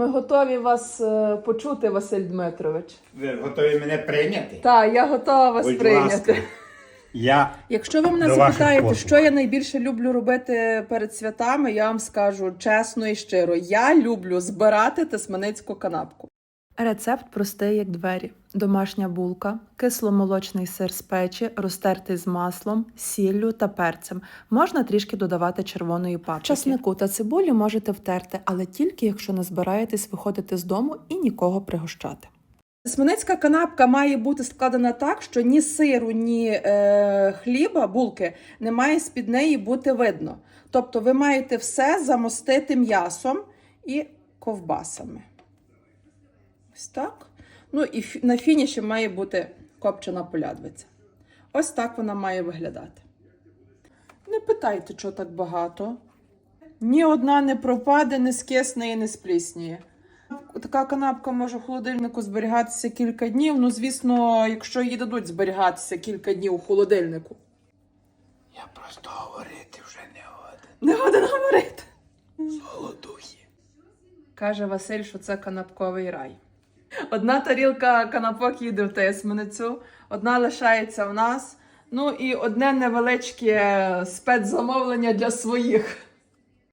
Ми готові вас е, почути, Василь Дмитрович. Ви готові мене прийняти? Так, я готова вас Будь прийняти. ласка. Я Якщо ви мене До ваших запитаєте, послуг. що я найбільше люблю робити перед святами, я вам скажу чесно і щиро: я люблю збирати Тасманицьку канапку. Рецепт простий, як двері: домашня булка, кисломолочний сир з печі, розтертий з маслом, сіллю та перцем. Можна трішки додавати червоної паприки. Часнику та цибулі можете втерти, але тільки якщо не збираєтесь виходити з дому і нікого пригощати. Тисменицька канапка має бути складена так, що ні сиру, ні е, хліба, булки не має з-під неї бути видно. Тобто ви маєте все замостити м'ясом і ковбасами. Ось так. Ну і на фініші має бути копчена полядвиця. Ось так вона має виглядати. Не питайте, що так багато. Ні одна не пропаде, не скисне і не сплісніє. Така канапка може в холодильнику зберігатися кілька днів. Ну, звісно, якщо її дадуть зберігатися кілька днів у холодильнику. Я просто говорити вже не годен. Не годен говорити. Голодухи. Каже Василь, що це канапковий рай. Одна тарілка канапок їде в Тесминицю, одна лишається в нас. Ну і одне невеличке спецзамовлення для своїх.